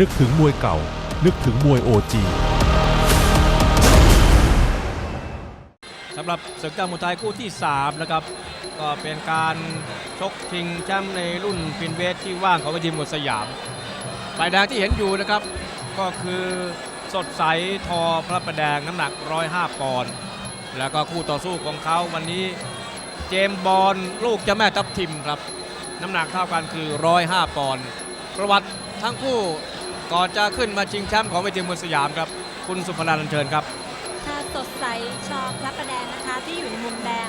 นึกถึงมวยเก่า นึกถึงมวยโอจีสำหรับศึกเจ้ามวยไทยคู่ที่ 3 นะครับ ก็เป็นการชกชิงแชมป์ในรุ่นฟินเวทที่ว่างของวิทีมมวยสยามฝ่ายแดงที่เห็นอยู่นะครับ ก็คือสดใสทอพระประแดงน้ำหนัก 105 ปอนด์แล้วก็คู่ต่อสู้ของเขาวันนี้เจมบอลลูกเจ้าแม่ทับทิมครับ น้ำหนักเท่ากันคือ 105 ปอนด์ประวัติทั้งคู่ ก่อนจะขึ้นมาชิงแชมป์ของเวทีมวยสยามครับ คุณสุภราลันเชิญครับค่ะสดใสชอพระประแดงนะคะที่อยู่ในมุมแดง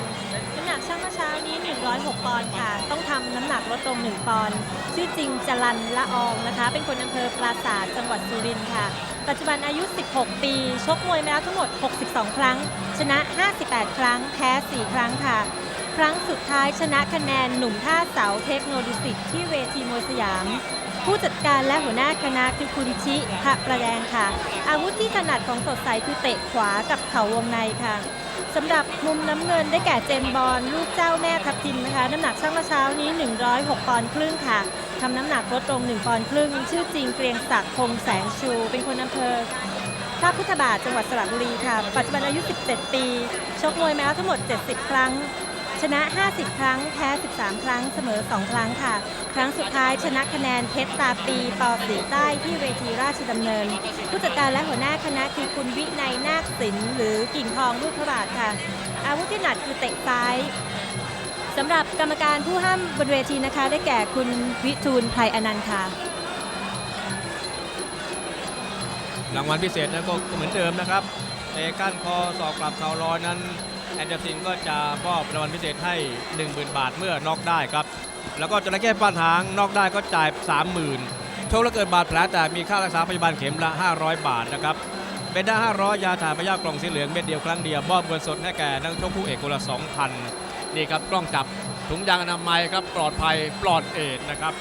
น้ำหนักช่างเมื่อเช้านี้ 106 ปอนด์ค่ะ ต้องทำน้ำหนักลดลง 1 ปอนด์ชื่อจริงจรันละอองนะคะ เป็นคนอำเภอปราสาทจังหวัดสุรินทร์ค่ะ ปัจจุบันอายุ 16 ปี ชกมวยมาแล้วทั้งหมด 62 ครั้ง ชนะ 58 ครั้ง แพ้ 4 ครั้งค่ะ ครั้งสุดท้ายชนะคะแนนหนุ่มท่าเสาเทคโนโลยีที่เวทีมวยสยาม ผู้จัดการและหัวหน้าคณะคือคุณชิพระประแดงค่ะ อาวุธที่ถนัดของสดใสคือเตะขวากับเข่าวงในค่ะสำหรับมุมน้ำเงินได้แก่เจมบอลลูกเจ้าแม่ทับทิมนะคะ น้ำหนักช่างเมื่อเช้านี้ 106 ปอนด์ครึ่งค่ะทำน้ำหนักลดลง 1 ปอนด์ครึ่ง ชื่อจริงเกรียงศักดิ์คงแสงชู เป็นคนอำเภอท่าพุทธบาทจังหวัดสระบุรีค่ะ ปัจจุบันอายุ 17 ปี ชกมวยมาแล้วทั้งหมด 70 ครั้ง ชนะ 50 ครั้ง แพ้ 13 ครั้ง เสมอ 2 ครั้งค่ะ ครั้งสุดท้ายชนะคะแนนเพชรตาปีปอสีใต้ที่เวทีราชดำเนิน ผู้จัดการและหัวหน้าคณะคือคุณวินัยนาคศิลป์หรือกิ่งทองลูกพระบาทค่ะ อาวุธที่หนัดคือเตะซ้ายสำหรับกรรมการผู้ห้ามบนเวทีนะคะ ได้แก่คุณวิทูลไพรอนันต์ค่ะ รางวัลพิเศษนั้นก็เหมือนเดิมนะครับเตะก้านคอสอกกลับเข่าลอยนั้น แอนเดอร์สินก็จะมอบรางวัลพิเศษให้ 10,000 บาทเมื่อนอกได้ครับ แล้วก็จระเข้ป้านหางนอกได้ก็จ่าย 30,000โชคแล้วเกิดบาดแผลแต่มีค่ารักษาพยาบาลเข็มละ 500 บาทนะครับเป็นได้า500 ยาถ่ายพยาธิกล่องสีเหลืองเม็ดเดียวครั้งเดียวมอบเงินสดให้แก่นักชกคู่เอกคนละ 2,000 นี่ครับกล้องจับถุงยางอนามัยครับปลอดภัยปลอดเอดนะครับ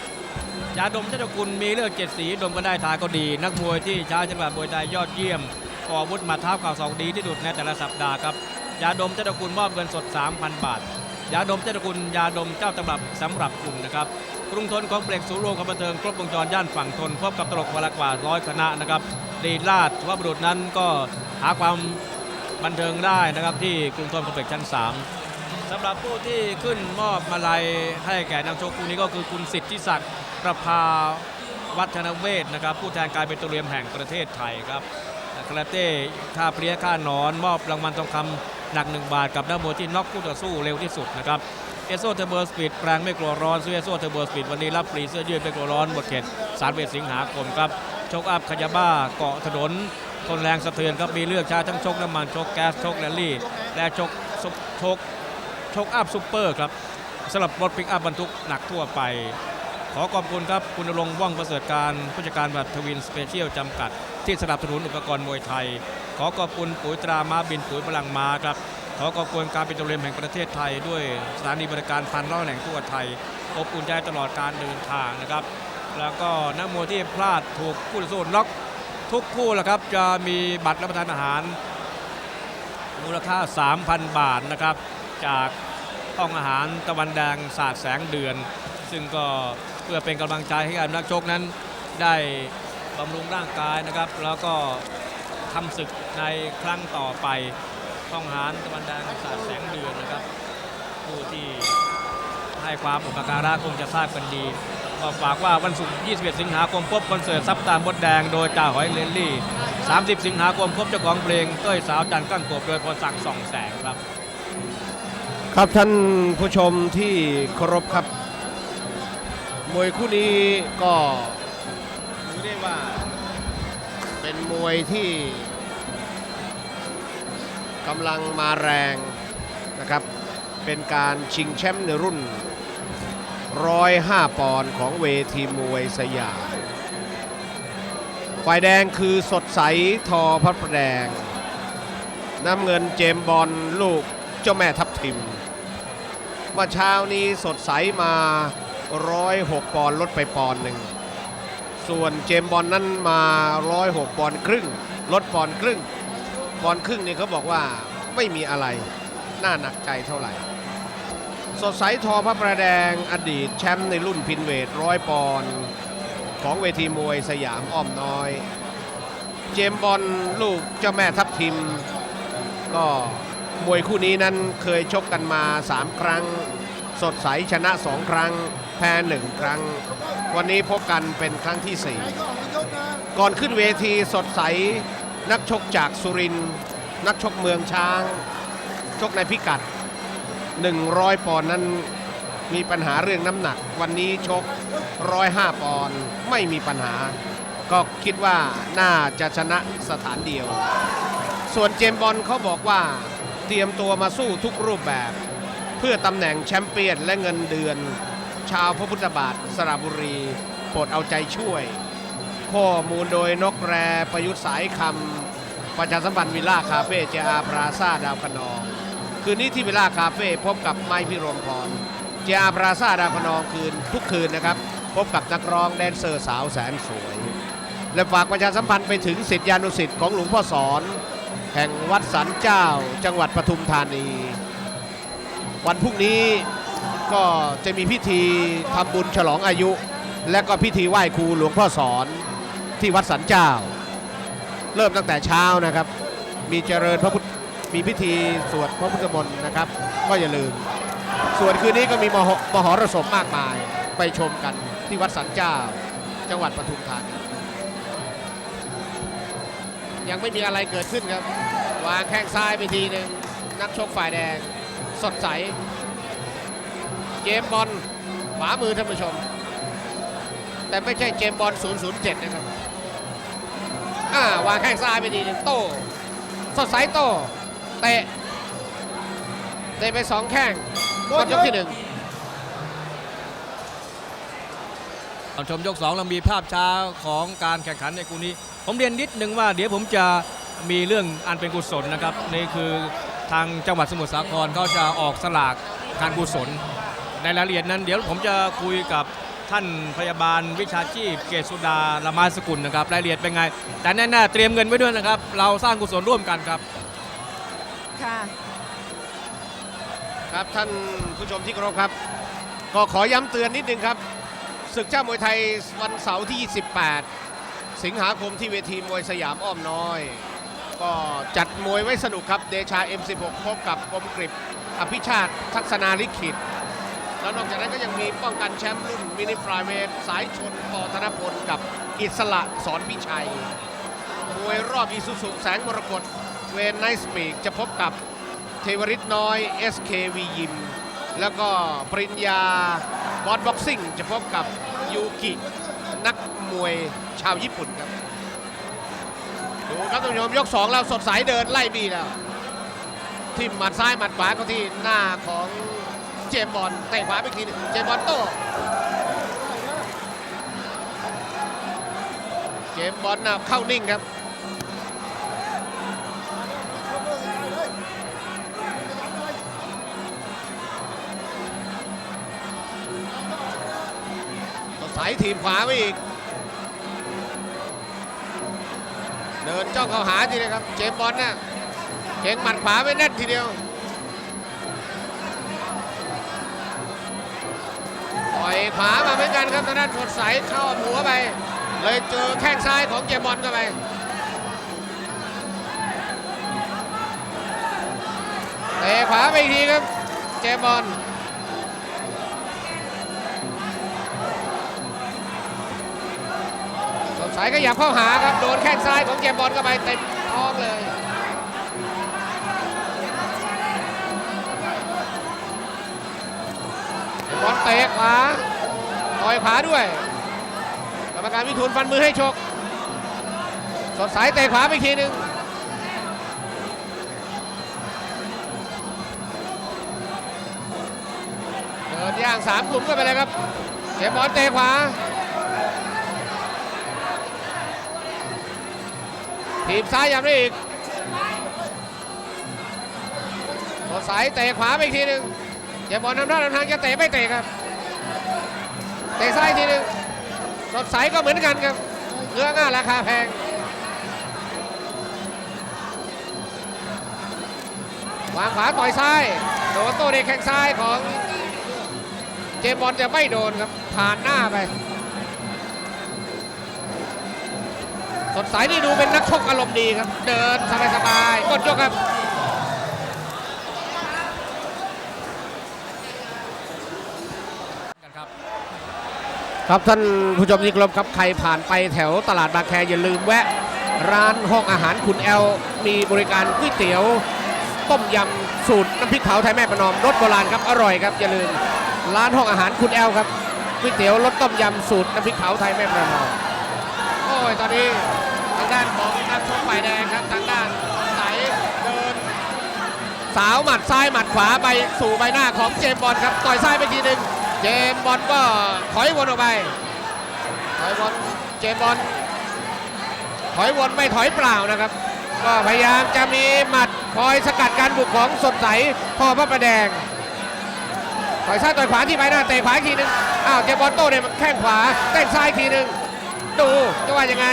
ยาดมเจ้ากุลมีเลือดเจ็ดสีดมก็ได้ทาก็ดี นักมวยที่ช้จังหวะมวยไทยยอดเยี่ยมก่ออาวุธหมาเท้าข่าสองดีที่สุดในแต่ละสัปดาห์ครับ ยาดมเจ้าตระกุลมอบเงินสด 3,000 บาท ยาดมเจ้าตระกุลยาดมเจ้าตำรับสำหรับคุณนะครับกรุงทนของเปลกสูรวมความบันเทิงครบวงจรย่านฝั่งทนพบกับตลกวันละกว่าร้อยคณะนะครับดีลาดว่าบุรุษนั้นก็หาความบันเทิงได้นะครับที่กรุงทนคอมเพล็กซ์ชั้น 3สำหรับผู้ที่ขึ้นมอบมาลัยให้แก่นักชกคู่นี้ก็คือคุณสิทธิศักดิ์ประภาวัฒนเวศนะครับผู้แทนการเป็นตัวเรียมแห่งประเทศไทยครับคาราเต้ค่าเปรี้ยค่าหนอน มอบรางวัลทองคำ หนัก 1 บาทกับนักมวยที่น็อกคู่ต่อสู้เร็วที่สุดนะครับเอโซเทอร์เบอร์สปีดแปลงไม่กลัวร้อนซื้อเอโซเทอร์เบอร์สปีดวันนี้รับฟรีเสื้อยืดไม่กลัวร้อนหมดเขตสารเวทสิงหาคมครับชกอัพขยาบ้าเกาะถนนทนแรงสะเทือนครับมีเลือกช้ทั้งชกน้ำมันชกแก๊สชกแรลลี่ และชกชกชคอัพซูเปอร์ครับสำหรับรถปิกอัพบรรทุกหนักทั่วไป ขอขอบคุณครับ คุณรงว่องประเสริฐการผู้จัดการบริษัททวินสเปเชียลจำกัด ที่สนับสนุนอุปกรณ์มวยไทย ขอขอบคุณปุ๋ยตรามาบินปุ๋ยพลังมาครับ ขอขอบคุณการเป็นตัวเรียมแห่งประเทศไทย ด้วยสถานีบริการพันร้อยแห่งทั่วไทยอบอุ่นใจตลอดการเดินทางนะครับ แล้วก็นักมวยที่พลาดถูกคู่ต่อสู้น็อกทุกคู่แหละครับจะมีบัตรรับประทานอาหาร มูลค่า 3,000 บาทนะครับ จากห้องอาหารตะวันแดงศาสตร์แสงเดือน ซึ่งก็เพื่อเป็นกำลังใจให้กับนักชกนั้นได้บำรุงร่างกายนะครับ แล้วก็ทำศึก ในครั้งต่อไปห้องหารตะวันแดงศาสแสงเดือนนะครับ ผู้ที่ให้ความอุปการะคงจะทราบกันดีก็ฝากว่าวันศุกร์ 21 สิงหาคมพบคอนเสิร์ตซับตามบดแดงโดยจ่าหอยเลนลี่ 30 สิงหาคมพบเจ้าของเพลงเต้ยสาวจันทร์กั้งกบโดยพรศักดิ์ส่องแสงครับ ครับท่านผู้ชมที่เคารพครับ มวยคู่นี้ก็ถือได้ว่าเป็นมวยที่ กำลังมาแรงนะครับ เป็นการชิงแชมป์ในรุ่น 105 ปอนด์ของเวทีมวยสยาม ฝ่ายแดงคือสดใสทอพระประแดง น้ำเงินเจมบอลลูกเจ้าแม่ทับทิมเมื่อเช้านี้สดใสมา 106 ปอนด์ลดไปปอนด์หนึ่ง ส่วนเจมบอลนั้นมา 106 ปอนด์ครึ่ง ลดปอนด์ครึ่ง ปอนครึ่งนี่เขาบอกว่าไม่มีอะไรน่าหนักใจเท่าไหร่ สดใสทอพระประแดงอดีตแชมป์ในรุ่นพินเวทร้อยปอนด์ของเวทีมวยสยามอ้อมน้อย เจมบอลลูกเจ้าแม่ทัพทิม ก็มวยคู่นี้นั้นเคยชกกันมา 3 ครั้ง สดใสชนะ 2 ครั้ง แพ้ 1 ครั้ง วันนี้พบกันเป็นครั้งที่ 4 ก่อนขึ้นเวทีสดใส นักชกจากสุรินทร์นักชกเมืองช้าง ชกในพิกัด 100 ปอนด์นั้นมีปัญหาเรื่องน้ำหนัก วันนี้ชก 105 ปอนด์ไม่มีปัญหา ก็คิดว่าน่าจะชนะสถานเดียว ส่วนเจมบอลเขาบอกว่าเตรียมตัวมาสู้ทุกรูปแบบ เพื่อตำแหน่งแชมเปี้ยนและเงินเดือน ชาวพระพุทธบาทสระบุรีโปรดเอาใจช่วย ข้อมูลโดยนกแรประยุทธ์สายคำประชาสัมพันธ์วิลล่าคาเฟ่เจอาพราซาดาวคนอง คืนนี้ที่วิลล่าคาเฟ่พบกับไม้พิรมพรเจอาพราซาดาวคนองคืนทุกคืนนะครับ พบกับนักร้องแดนเซอร์สาวแสนสวย และฝากประชาสัมพันธ์ไปถึงสิทธิานุสิทธิ์ของหลวงพ่อสอน แห่งวัดสันเจ้า จังหวัดปทุมธานี วันพรุ่งนี้ก็จะมีพิธีทำบุญฉลองอายุ และก็พิธีไหว้ครูหลวงพ่อสอน ที่วัดสันเจ้า เริ่มตั้งแต่เช้านะครับ มีเจริญพระพุทธมีพิธีสวดพระพุทธมนต์นะครับ ก็อย่าลืม ส่วนคืนนี้ก็มีมหมหรสพมากมายไปชมกันที่วัดสันเจ้า จังหวัดปทุมธานียังไม่มีอะไรเกิดขึ้นครับ วางแข้งซ้ายไปทีหนึ่งนักชกฝ่ายแดง สดใสเจมบอลขวามือท่านผู้ชม แต่ไม่ใช่เจมส์บอล007 นะครับ อ่าวางแข้งซ้ายไปทีหนึ่งโต้สดใสโต้เตะเตะไปสองแข้งหมดยกที่หนึ่งเราชมยกสองเรามีภาพช้าของการแข่งขันในกูนี้ ผมเรียนนิดนึงว่าเดี๋ยวผมจะมีเรื่องอันเป็นกุศลนะครับนี่คือทางจังหวัดสมุทรสาครเขาจะออกสลากการกุศลในรายละเอียดนั้น เดี๋ยวผมจะคุยกับ ท่านพยาบาลวิชาชีพ เกษสุดาละไมาสกุลนะครับรายละเอียดเป็นไง แต่แน่ๆเตรียมเงินไว้ด้วยนะครับ เราสร้างกุศลร่วมกันครับค่ะครับท่านผู้ชมที่เคารพครับ ก็ขอย้ำเตือนนิดนึงครับศึกเจ้ามวยไทยวันเสาร์ที่ 28 สิงหาคมที่เวทีมวยสยามอ้อมน้อย ก็จัดมวยไว้สนุกครับ เดชา M16 พบกับกรมกริบอภิชาติทักษนาลิขิต แล้วนอกจากนั้นก็ยังมีป้องกันแชมป์รุ่นมินิฟรายเวทสายชนปอธนพลกับอิสระสอนพิชัยมวยรอบอีสุสุแสงมรกตเวนไนสปีกจะพบกับเทวริตน้อย SKV ยิม แล้วก็ปริญญาบอสบ็อกซิ่งจะพบกับยูกินักมวยชาวญี่ปุ่นครับดูครับท่านผู้ชมยกสองแล้วสดใสเดินไล่บีแล้ว ทิมหมัดซ้ายหมัดขวาก็ที่หน้าของ เจมบอลเตะขวาไปทีนึงเจมบอลโต้เจมบอลน่ะเข้านิ่งครับสายทีมขวาไปอีก เดินจ้องเข้าหาทีเดียวครับ เจมบอลน่ะเก่งหมัดขวาไปแน่นทีเดียว อยขวามาเหมือนกันครับทางด้านสดใสเข้าหัวไป เลยเจอแข้งซ้ายของเจมบอลเข้าไปเตะขวาไปอีกทีครับ เจมบอลสดใสก็อยากเข้าหาครับ โดนแข้งซ้ายของเจมบอลเข้าไปเต็มท้องเลย ตะขวาต่อยขวาด้วยกรรมการวิทูลฟันมือให้ชก สดใสเตะขวาไปอีกทีหนึ่งเดินย่างสามกลุ่มก็ไปเลยครับเจมส์บอลเตะขวาทีบซ้ายย้ำได้อีกสดใสเตะขวาไปอีกทีหนึ่งเจมส์บอลนำหน้านำทางจะเตะไม่เตะครับ เตะซ้ายทีนึงสดใสก็เหมือนกันครับเนื้อง่าราคาแพงวางขวาต่อยซ้ายโดนโต้ในแข้งซ้ายของ เจมบอลจะไม่โดนครับผ่านหน้าไป สดใสนี่ดูเป็นนักชกอารมณ์ดีครับ เดินสบายๆกดยกครับ กันครับ ครับท่านผู้ชมที่เคารพครับใครผ่านไปแถวตลาดบางแคอย่าลืมแวะ ร้านห้องอาหารคุณแอล มีบริการก๋วยเตี๋ยว ต้มยำสูตรน้ำพริกเผาไทยแม่ประนอมรสโบราณครับอร่อยครับอย่าลืมร้านห้องอาหารคุณแอลครับก๋วยเตี๋ยวรสต้มยำสูตรน้ำพริกเผาไทยแม่ประนอมโอ้ยตอนนี้ทางด้านของนักชกฝ่ายแดงครับทางด้านใสเดิน สาวหมัดซ้ายหมัดขวาไปสู่ใบหน้าของเจมบอลครับต่อยซ้ายไปทีหนึ่ง เจมบอลก็ถอยวนออกไป ถอยวนเจมบอลถอยวนไม่ถอยเปล่านะครับ ก็พยายามจะมีหมัดคอยสกัดการบุกของสดใสพอพระประแดงต่อยซ้ายต่อยขวาที่ใบหน้าเตะขวาทีนึงอ้าวเจมบอลโต้เนี่ยแข้งขวาเต้นซ้ายทีนึงดูจะว่ายังไง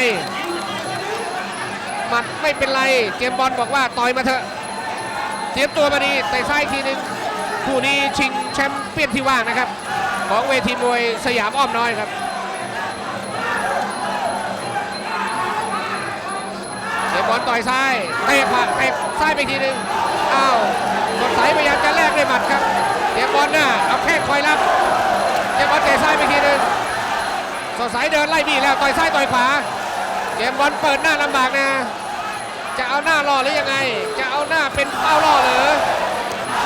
หมัดไม่เป็นไรเจมบอลบอกว่าต่อยมาเถอะเตรียมตัวมาดีเตะซ้ายทีนึงคู่นี้ชิงแชมป์เปี้ยนที่ว่างนะครับ ของเวทีมวยสยามอ้อมน้อยครับเตะบอลต่อยซ้ายเตะขวาเตะซ้ายไปทีนึงอ้าวสดใสพยายามจะแลกด้วยหมัดครับเตะบอลหน้าเอาแข้งคอยรับเตะบอลเตะซ้ายไปทีนึงสดใสเดินไล่บี้แล้วต่อยซ้ายต่อยขวาเกมบอลเปิดหน้าลำบากนะจะเอาหน้ารอหรือยังไง จะเอาหน้าเป็นเป้าล่อหรือ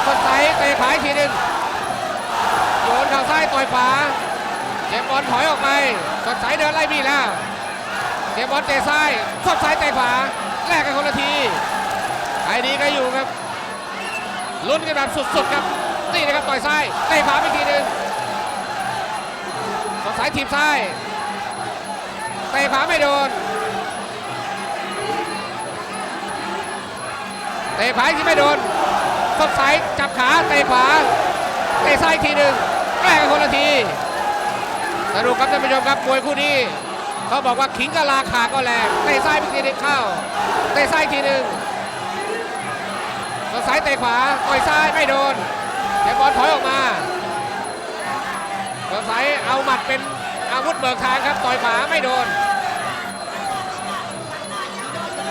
สดใสเตะขวาอีกทีนึง ข่าซ้ายต่อยขวาเกมบบอลถอยออกไปสดใสเดินไล่บี้แล้วเกมบบอลเตะซ้ายสดซ้ายเตะขวาแลกกันคนละทีใครดีก็อยู่ครับลุ้นกันแบบสุดๆครับนี่นะครับต่อยซ้ายเตะขวาไปทีหนึงสดสายทีบซ้ายเตะขวาไม่โดนเตะขวาที่ไม่โดนสดสายจับขาเตะขวาเตะซ้ายทีหนึ่ง แลกกันคนละทีสนุกครับท่านผู้ชมครับมวยคู่นี้ เขาบอกว่าขิงกับราคาก็แรงเตะซ้ายไปทีหนึงเข้าเตะซ้ายทีหนึ่งสายเตะขวาต่อยซ้ายไม่โดนเดี๋ยวบอลถอยออกมาสายเอาหมัดเป็นอาวุธเบิกทางครับต่อยขวาไม่โดน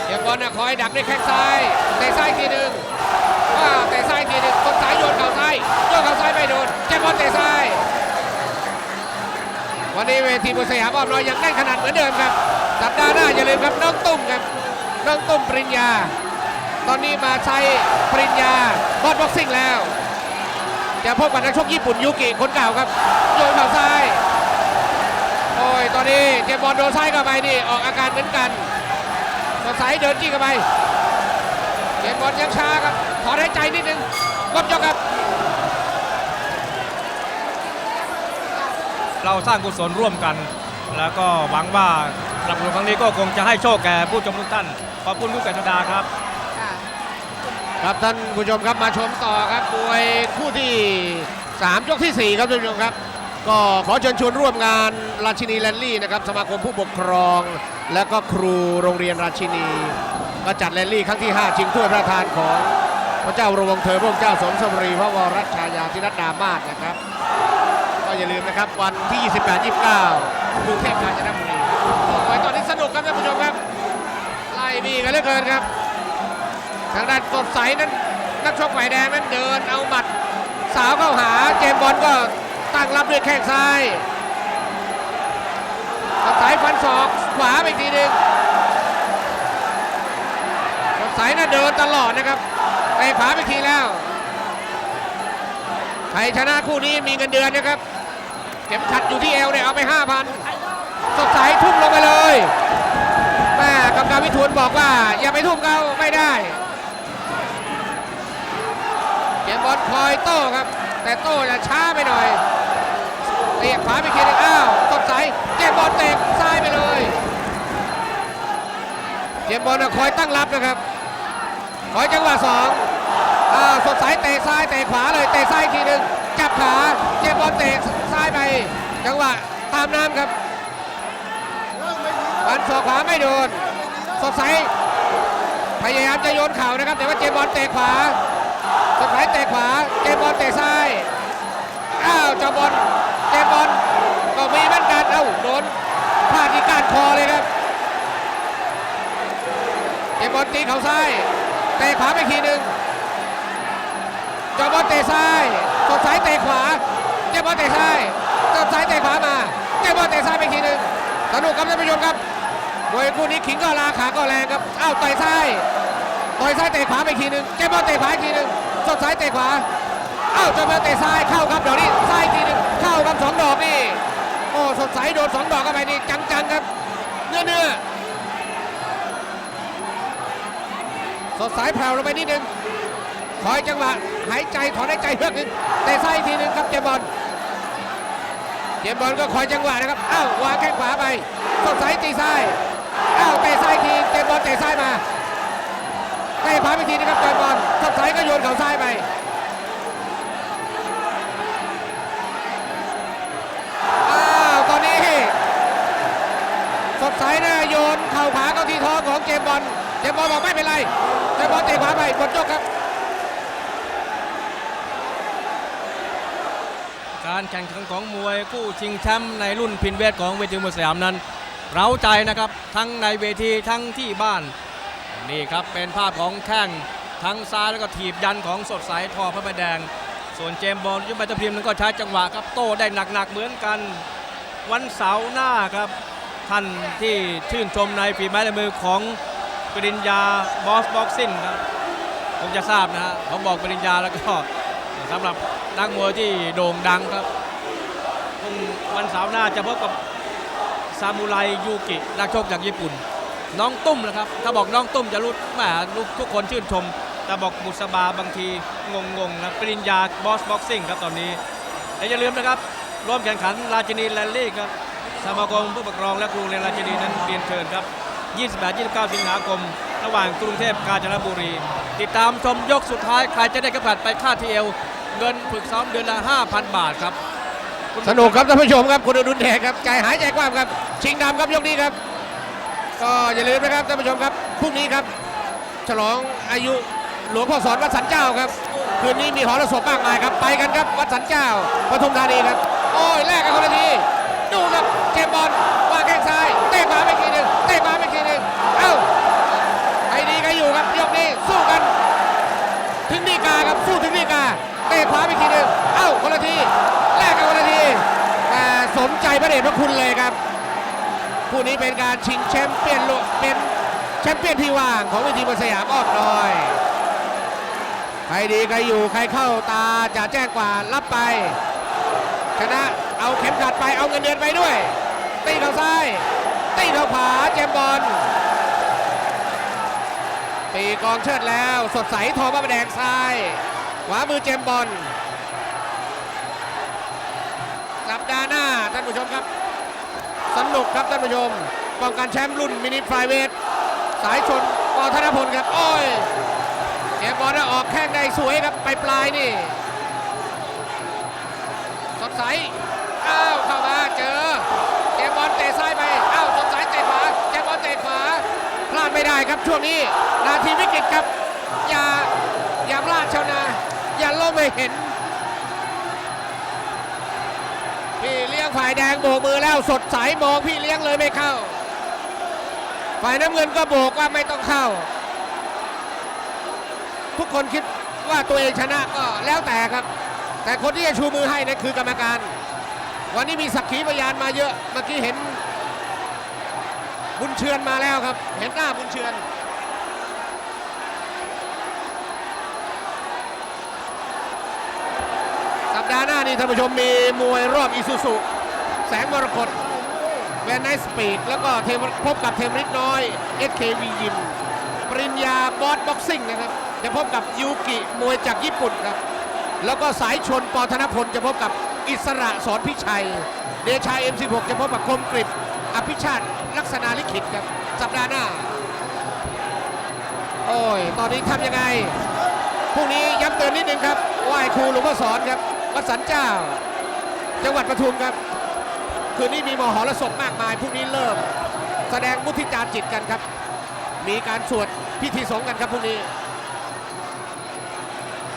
เดี๋ยวบอลนะคอยดักด้วยแข้งซ้ายเตะซ้ายทีหนึ่งายโยนเข่าซ้ายโยนเข่าซ้ายไม่โดนเจมบอลเตะซ้ายวันนี้เวทีมวยสยามอ้อมน้อยยังแน่นขนาดเหมือนเดิมครับ สัปดาห์หน้าอย่าลืมครับน้องตุ้มครับน้องตุ้มปริญญา ตอนนี้มาใช้ปริญญาบอดบ็อกซิ่งแล้ว จะพบกับนักชกญี่ปุ่นยูกิคนเก่าครับโยนเข่าซ้ายโอ้ยตอนนี้เจมส์บอลโดนซ้ายเข้าไปนี่ออกอาการเหมือนกันสดใสเดินจี้เข้าไปเจมส์บอลยังช้าครับถอนหายใจนิดนึง กดยกครับ เราสร้างกุศลร่วมกัน แล้วก็หวังว่าสำหรับครั้งนี้ก็คงจะให้โชคแก่ผู้ชมทุกท่าน ขอบคุณผู้กัศดาครับครับท่านผู้ชมครับมาชมต่อครับมวยคู่ที่ 3 ยกทีสี่ 4 ครับท่านผู้ชมครับ ก็ขอเชิญชวนร่วมงานราชินีแลนลี่นะครับสมาคมผู้ปกครอง และก็ครูโรงเรียนราชินี ก็จัดแลนลี่ครั้งที่ 5 ชิงถ้วยพระราชทานของพ ระเจ้าโรงเธอพระองค์เจ้าสมสมรีพระวรชายาธิรัตดามาศนะครับ ก็อย่าลืมนะครับวันที่ 28 29กรุงเทพกาญจนบุรีโอ้ยตอนนี้สนุกครับท่านผู้ชมครับ ไล่บีกันเหลือเกินครับ ทางด้านสดใสนั้นนักชกฝ่ายแดงนั้นเดินเอาหมัด สาวเข้าหาเจมบอลก็ตั้งรับด้วยแข้งซ้ายสดใสฟันศอกขวาไปอีกทีหนึ่งสดใสน่ะเดินตลอดนะครับ ไปขวาไปอีกทีแล้วใครชนะคู่นี้มีเงินเดือนนะครับเข็มขัดอยู่ที่เอวเนี่ยเอาไป 5,000 สดใสทุ่มลงไปเลยแม่กำการวิทูลบอกว่า อย่าไปทุ่มเขาไม่ได้ เกมบอลคอยโต้ครับ แต่โต้จะช้าไปหน่อยเตะขวาไปเคียงอ้าวสดใสเกมบอลเตะซ้ายไปเลย เกมบอลนะคอยตั้งรับนะครับ คอยจังหวะสองอ้าสดใสเตะซ้ายเตะขวาเลยเตะซ้ายทีหนึ่งจับขาเกมบอลเตะซ้ายไป จังหวะตามน้ำครับฟันศอกขวาไม่โดนสดใสพยายามจะโยนเข่านะครับ แต่ว่าเจมบอลเตะขวาสดใสเตะขวาเจมบอลเตะซ้ายอ้าวจ้าบอลเจมบอลก็มีเหมือนกันเอ้าโดนพลาดที่ก้านคอเลยครับเจบอลตีเข่าซ้าย เตะขวาไปทีหนึ่งเจาบอลเตะซ้ายสดสายเตะขวาเจ้าบอลเตะซ้ายสดสายเตะขวามาเจ้าบอลเตะซ้ายไปทีหนึ่งสนุกครับท่านผู้ชมครับมวยคู่นี้ขิงก็ลาขาก็แรงครับอ้าวต่อยซ้ายต่อยซ้ายเตะขวาไปทีหนึ่งเจ้าบอลเตะขวาอีกทีหนึ่งสดสายเตะขวาอ้าวเจ้าบอลเตะซ้ายเข้าครับเดี๋ยวนี้ซ้ายอีกทีหนึ่งเข้าครับสองดอกนี่โอ้สดใสโดนสองดอกเข้าไปนี่จังๆครับเนื้อเนื้อ สดสายแผ่วลงไปนิดนึงคอยจังหวะหายใจถอนหายใจเฮือกนึงเตะซ้ายทีนึงครับเจมบอลเจมบอลก็คอยจังหวะนะครับอ้าววางแข้งขวาไปสดสายตีซ้ายอ้าวเตะซ้ายทีเจมบอลเตะซ้ายมาเตะขวาไปทีนะครับเจมบอลสดสายก็โยนเข่าซ้ายไปอ้าวตอนนี้สดใสนะโยนเข่าขวาเข้าที่ท้องของเจมบอลเจมบอลบอกไม่เป็นไร เจมส์บอลเตะขวาไปหมดยกครับ การแข่งขันของมวยคู่ชิงแชมป์ในรุ่นพินเวทของเวทีมวยสยามนั้น เร้าใจนะครับทั้งในเวทีทั้งที่บ้าน นี่ครับเป็นภาพของแข้งทั้งซ้ายแล้วก็ถีบยันของสดใสทอพระประแดง ส่วนเจมส์บอลยุบใบตะพิมพ์นั้นก็ใช้จังหวะครับโต้ได้หนักๆเหมือนกันวันเสาร์หน้าครับท่านที่ชื่นชมในฝีไม้ลายมือของ ปริญญาบอสบ็อกซิ่งครับคงจะทราบนะฮะผมบอกปริญญาแล้วก็สำหรับนักมวยที่โด่งดังครับพรุ่งวันเสาร์หน้าจะพบกับซามูไรยูกินักชกจากญี่ปุ่น น้องตุ้มนะครับ ถ้าบอกน้องตุ้มจะรู้แหมรู้ทุกคนชื่นชม แต่บอกบุษบาบางทีงงๆนะปริญญาบอสบ็อกซิ่งครับตอนนี้และอย่าลืมนะครับร่วมแข่งขันราชินีแรลลี่ครับสมาคมผู้ปกครองและครูเรียนราชินีนั้นเรียนเชิญครับ 28-29 สิงหาคม ระหว่างกรุงเทพกาญจนบุรี ติดตามชมยกสุดท้าย ใครจะได้กระผัดไปค่าทีเอลเงินฝึกซ้อมเดือนละ 5,000 บาทครับ สนุกครับท่านผู้ชมครับคุณอดุลแดกครับใจหายใจกว้างครับ ชิงดำครับยกนี้ครับ ก็อย่าลืมนะครับท่านผู้ชมครับพรุ่งนี้ครับ ฉลองอายุหลวงพ่อสอนวัดสันเจ้าครับคืนนี้มีหอระศพมากมายครับไปกันครับวัดสันเจ้าปทุมธานีครับ โอ้ยแลกกันคนละทีดูครับเจมบอลวางแข้งซ้ายเตะขวาไปทีหนึ่งเตะขวาไปทีหนึ่งเอ้าใครดีใครับยกนี้สู้กัน ถึงดีกาครับสู้ถึงดีกาเตะขวาไปทีหนึ่งเอ้าคนละทีแลกกันคนละทีแต่สมใจพระเดชพระคุณเลยครับคู่นี้เป็นการชิงแชมป์เปี้ยนโลกเป็นแชมป์เปี้ยนที่ว่างของเวทีมวยสยามอ้อมน้อยใครดีใครอยู่ใครเข้าตาจะแจ้งกว่ารับไป ชนะเอาเข็มขัดไปเอาเงินเดือนไปด้วยตีเข้าซ้ายตีเข้าขวาเจมบอล ตีกองเชิดแล้ว สดใสทองพระแดงซ้ายขวามือเจมบอลสัปดาห์หน้าท่านผู้ชมครับ สนุกครับท่านผู้ชมป้องกันแชมป์รุ่นมินิไฟเวทสายชนปอธนพลครับ โอ้ยเจมบอลน่ะออกแข้งได้สวยครับ ไปปลายนี่ สดใสอ้าวเข้ามาเจอ ดไม่ได้ครับช่วงนี้นาทีวิกฤตครับ อย่าอย่าพลาดชาวนา อย่าล้มไม่เห็นพี่เลี้ยงฝ่ายแดงโบกมือแล้วสดใสมองพี่เลี้ยงเลยไม่เข้า ฝ่ายน้ำเงินก็โบกว่าไม่ต้องเข้า ทุกคนคิดว่าตัวเองชนะก็แล้วแต่ครับ แต่คนที่จะชูมือให้นั่นคือกรรมการ วันนี้มีสักขีพยานมาเยอะเมื่อกี้เห็น บุญเชือนมาแล้วครับ เห็นหน้าบุญเชือนสัปดาห์หน้านี่ท่านผู้ชมมีมวยรอบอีซูซุแสงมรกตแวนไนสปีดแล้วก็เทมพบกับเทมริกน้อย SKV ยิมปริญญาบอสบ็อกซิ่งนะครับ จะพบกับยูกิมวยจากญี่ปุ่นครับ แล้วก็สายชนปอธนพลจะพบกับอิสระสอนพิชัย เดชา M16 จะพบกับคมกริบ อภิชาติลักษณะลิขิตครับสัปดาห์หน้า โอ้ย ตอนนี้ทำยังไงพรุ่งนี้ย้ำเตือนนิดนึงครับไหว้ครูหลวงพ่อสอนครับวัดสันเจ้า จังหวัดปทุมครับ คืนนี้มีมหรสพมากมายพรุ่งนี้เริ่ม แสดงมุทิตารจิตกันครับ มีการสวดพิธีสงฆ์กันครับพรุ่งนี้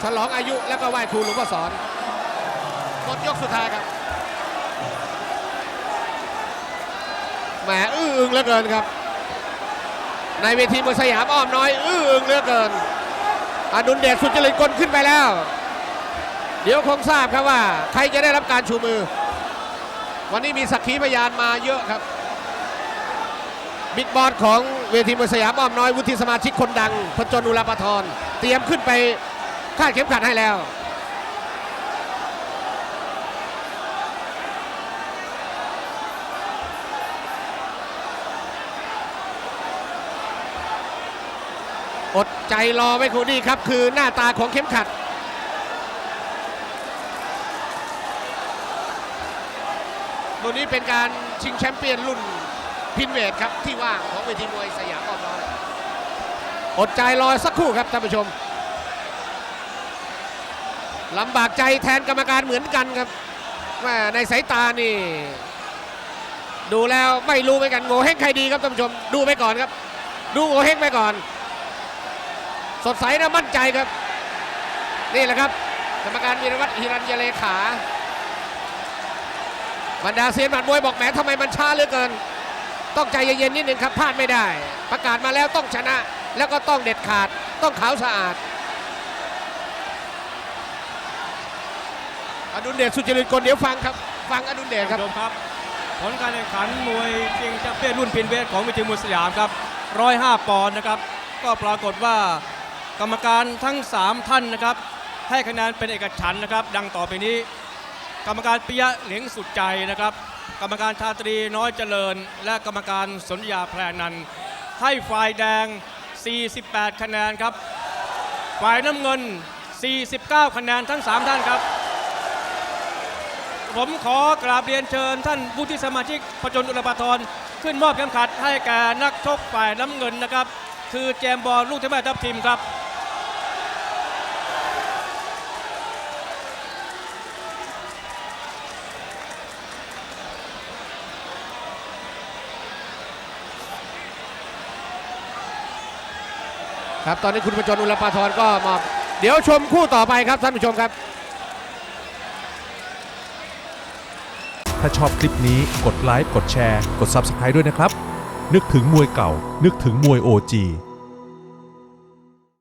ฉลองอายุแล้วก็ไหว้ครูหลวงพ่อสอนหมดยกสุดท้ายครับ แหมอื้ออึงเหลือเกินครับ ในเวทีมวยสยามอ้อมน้อย อื้ออึงเหลือเกินอดุลเดชสุจริตกลขึ้นไปแล้ว เดี๋ยวคงทราบครับว่า ใครจะได้รับการชูมือ วันนี้มีสักขีพยานมาเยอะครับบิ๊กบอสของเวทีมวยสยามอ้อมน้อยวุฒิสมาชิกคนดังพจนุลปทรเตรียมขึ้นไปคาดเข็มขัดให้แล้ว อดใจรอไว้ครูนี่ครับ คือหน้าตาของเข็มขัด ตัวนี้เป็นการชิงแชมป์เปี้ยนรุ่นพินเวทครับ ที่ว่างของเวทีมวยสยามอ้อมน้อยอดใจรอสักครู่ครับท่านผู้ชมลำบากใจแทนกรรมการเหมือนกันครับว่าในสายตานี่ ดูแล้วไม่รู้เหมือนกันโง่เฮงใครดีครับท่านผู้ชม ดูไปก่อนครับ ดูโง่เฮงไปก่อน สดใสนะมั่นใจครับ นี่แหละครับกรรมการวีรวัตรฮิรัญยเลขาบรรดาเซียนหมัดมวยบอกแหมทำไมมันช้าเหลือเกิน ต้องใจเย็นๆนิดนึงครับพลาดไม่ได้ ประกาศมาแล้วต้องชนะ แล้วก็ต้องเด็ดขาดต้องขาวสะอาด อดุลเดชสุจริตกลเดี๋ยวฟังครับ ฟังอดุลเดชครับท่านผู้ชมครับผลการแข่งขันมวยชิงแชมเปี้ยนรุ่นพินเวทของวิทยมวยสยามครับ105ปอนด์นะครับ ก็ปรากฏว่า กรรมการทั้ง 3 ท่านนะครับ ให้คะแนนเป็นเอกฉันนะครับ ดังต่อไปนี้ กรรมการปิยะเหลียงสุดใจนะครับ กรรมการชาตรีน้อยเจริญ และกรรมการสนยาแพรนันให้ฝ่ายแดง 48 คะแนนครับ ฝ่ายน้ำเงิน 49 คะแนนทั้ง 3 ท่านครับ ผมขอกราบเรียนเชิญท่านผู้ที่สมาชิกประจนอุลปาทรขึ้นมอบเข็มขัดให้แก่นักชกฝ่ายน้ำเงินนะครับ คือเจมบอลลูกเทพแม่ทัพทีมครับ ครับตอนนี้คุณประจนอุลปาทรก็มาเดี๋ยวชมคู่ต่อไปครับท่านผู้ชมครับ ถ้าชอบคลิปนี้กดไลค์กดแชร์ กด Subscribe ด้วยนะครับ นึกถึงมวยเก่า นึกถึงมวย OG